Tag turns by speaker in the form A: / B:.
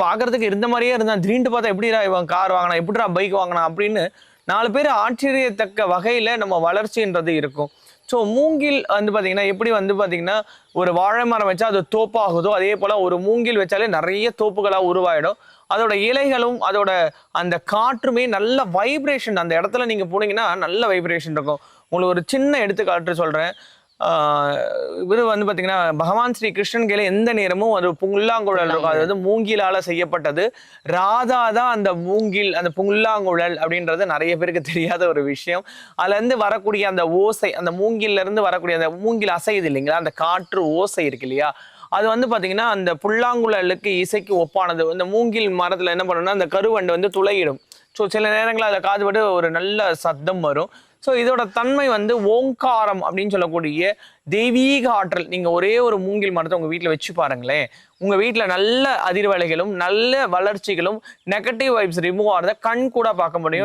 A: பார்க்கறதுக்கு இருந்த மாதிரியே இருந்தான். திடீர்னு பார்த்தா எப்படிடா இவன் கார் வாங்கினா எப்படிடா பைக் வாங்கினா அப்படின்னு நாலு பேர் ஆச்சரியத்தக்க வகையில் நம்ம வளர்ச்சின்றது இருக்கும். ஸோ மூங்கில் வந்து பார்த்திங்கன்னா எப்படி வந்து பார்த்திங்கன்னா ஒரு வாழை மரம் வச்சா அது தோப்பாகுதோ அதே போல் ஒரு மூங்கில் வச்சாலே நிறைய தோப்புகளாக உருவாயிடும். அதோட இலைகளும் அதோட அந்த காற்றுமே நல்ல வைப்ரேஷன் அந்த இடத்துல நீங்கள் போனீங்கன்னா நல்ல வைப்ரேஷன் இருக்கும். உங்களுக்கு ஒரு சின்ன எடுத்துக்காட்டு சொல்கிறேன் இவர் வந்து பார்த்தீங்கன்னா பகவான் ஸ்ரீ கிருஷ்ணன் கையில் எந்த நேரமும் ஒரு புல்லாங்குழல் இருக்கும். அது வந்து மூங்கிலால் செய்யப்பட்டது. ராதா தான் அந்த மூங்கில் அந்த புல்லாங்குழல் அப்படின்றது நிறைய பேருக்கு தெரியாத ஒரு விஷயம். அதுலேருந்து வரக்கூடிய அந்த ஓசை அந்த மூங்கிலேருந்து வரக்கூடிய அந்த மூங்கில் அசையுது இல்லைங்களா? அந்த காற்று ஓசை இருக்கு இல்லையா? அது வந்து பார்த்தீங்கன்னா அந்த புல்லாங்குழலுக்கு இசைக்கு ஒப்பானது. இந்த மூங்கில் மரத்தில் என்ன பண்ணணும்னா அந்த கருவண்டு வந்து துளையிடும். ஸோ சில நேரங்களில் அதை காதுபட்டு ஒரு நல்ல சத்தம் வரும். ஸோ இதோட தன்மை வந்து ஓங்காரம் அப்படின்னு சொல்லக்கூடிய தெய்வீக ஆற்றல். நீங்க ஒரே ஒரு மூங்கில் மரத்தை உங்க வீட்டில் வச்சு பாருங்களேன். உங்க வீட்டில் நல்ல அதிர்வலைகளும் நல்ல வளர்ச்சிகளும் நெகட்டிவ் வைப்ஸ் ரிமூவ் ஆகிறத கண் கூட பார்க்க முடியும்.